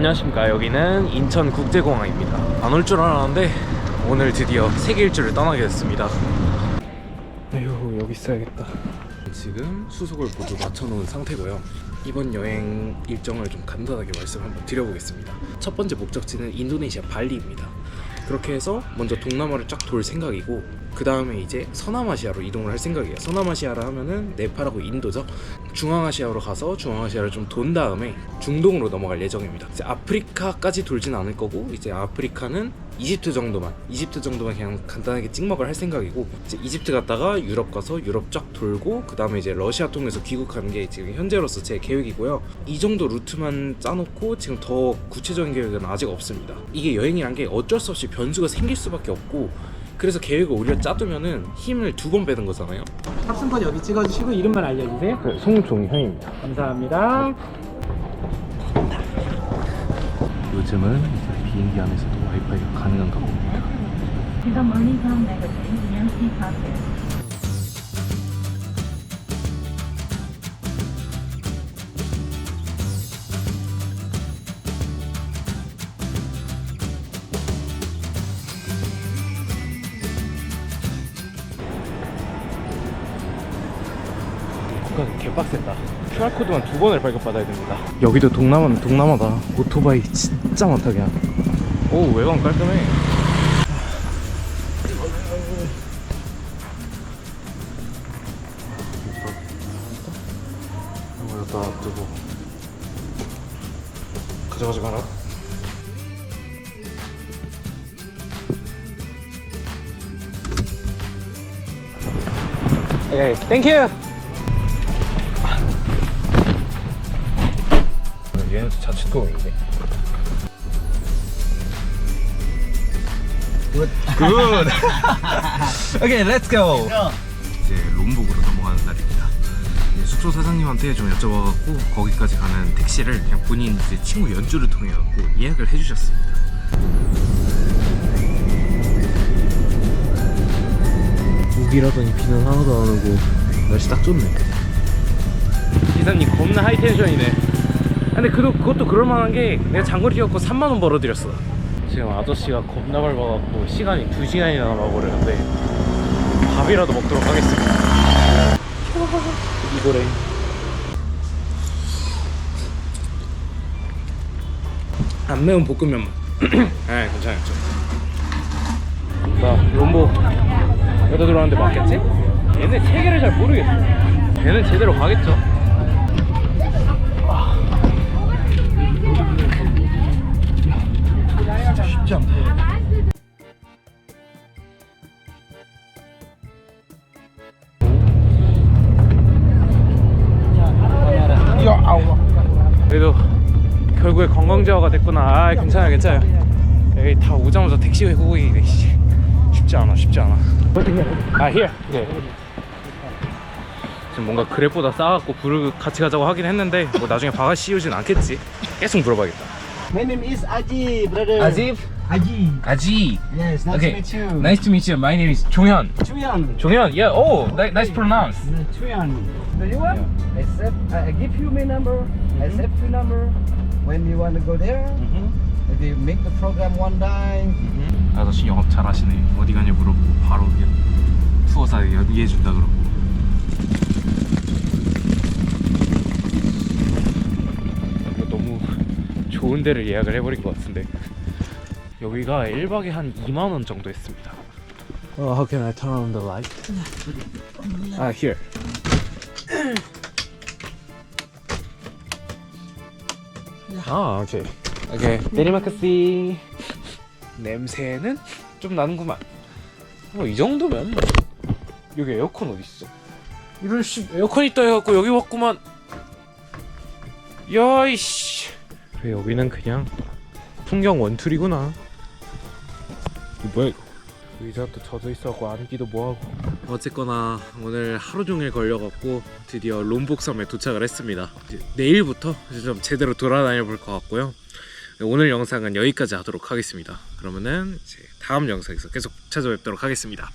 안녕하십니까. 여기는 인천국제공항입니다. 안 올 줄 알았는데 오늘 드디어 세계 일주를 떠나게 됐습니다. 에휴 여기 있어야겠다. 지금 수속을 모두 맞춰놓은 상태고요. 이번 여행 일정을 좀 간단하게 말씀 한번 드려보겠습니다. 첫 번째 목적지는 인도네시아 발리입니다. 그렇게 해서 먼저 동남아를 쫙 돌 생각이고 그 다음에 이제 서남아시아로 이동을 할 생각이에요. 서남아시아라 하면은 네팔하고 인도죠. 중앙아시아로 가서 중앙아시아를 좀 돈 다음에 중동으로 넘어갈 예정입니다. 이제 아프리카까지 돌진 않을 거고 이제 아프리카는 이집트 정도만 이집트 정도만 그냥 간단하게 찍먹을 할 생각이고 이제 이집트 갔다가 유럽 가서 유럽 쫙 돌고 그 다음에 이제 러시아 통해서 귀국하는 게 지금 현재로서 제 계획이고요. 이 정도 루트만 짜놓고 지금 더 구체적인 계획은 아직 없습니다. 이게 여행이란 게 어쩔 수 없이 변수가 생길 수밖에 없고 그래서 계획을 오히려 짜두면은 힘을 두 번 빼는 거잖아요. 탑승권 여기 찍어주시고 이름만 알려주세요. 네, 송종현입니다. 감사합니다. 요즘은 이제 비행기 안에서도 와이파이가 가능한가 봅니다. 지금 멀리서 내려진 양시 가세요. 국가가 개빡셌다. QR코드만 두 번을 발급받아야 됩니다. 여기도 동남아는 동남아다. 오토바이 진짜 많다 그냥. 오 외관 깔끔해. 이거 다 두고 가져가지 마라. 예, 땡큐. 자칫도인데. 굿. Okay, let's go. 이제 롬복으로 넘어가는 날입니다. 숙소 사장님한테 좀 여쭤봐갖고 거기까지 가는 택시를 그냥 본인 이제 친구 연주를 통해 갖고 예약을 해주셨습니다. 우기라더니 비는 하나도 안 오고 날씨 딱 좋네. 기사님 겁나 하이텐션이네. 근데 그도, 그것도 그럴만한 게 내가 장거리 뛰었고 3만 원 벌어들였어. 지금 아저씨가 겁나 밟아갖고 시간이 2시간이나 남아버렸는데 밥이라도 먹도록 하겠습니다. 이거래. 안 매운 볶음면만. 아, 괜찮아요. 나 롬보 여기다 들어왔는데 맞겠지? 얘네 체계를 잘 모르겠어. 얘는 제대로 가겠죠. 관광지화가 됐구나. 아, 괜찮아요, 괜찮아요. 여기 다 오자마자 택시 회고기 쉽지 않아, 쉽지 않아. 아, here. 예. 지금 뭔가 그랩보다 싸갖고 부르 같이 가자고 하긴 했는데 뭐 나중에 바가 씌우진 않겠지. 계속 물어봐야겠다. My name is Aji, brother. Azif, Aji. Aji. Yes, nice Okay. to meet you. Nice to meet you. My name is 종현. Chuyan. 종현. Yeah. Oh, ni- nice pronounce. Chuyan. Do you want? Accept. I give you my number. Accept your number. When you want to go there, maybe make the program one time. 아저씨 영업 잘하시네. 어디 가냐 물어보고 바로 그냥 투어사 연기해 준다 그러고. 이거 너무 좋은 데를 예약을 해버린 것 같은데 여기가 1박에 한 2만 원 정도 했습니다. Oh, how can I turn on the light? Ah, here. 아, 오케이. 오케이. 내리마크시. 냄새는 좀 나는구만. 뭐 이 정도면 뭐. 여기 에어컨 어디 있어? 이런 씨 에어컨 있다 해갖고 여기 왔구만. 야이씨. 그래 여기는 그냥 풍경 원툴이구나. 이 뭐야 이거? 의자도 젖어 있어갖고 앉기도 뭐하고. 어쨌거나 오늘 하루 종일 걸려갖고 드디어 롬복섬에 도착을 했습니다. 내일부터 좀 제대로 돌아다녀 볼 것 같고요. 오늘 영상은 여기까지 하도록 하겠습니다. 그러면은 이제 다음 영상에서 계속 찾아뵙도록 하겠습니다.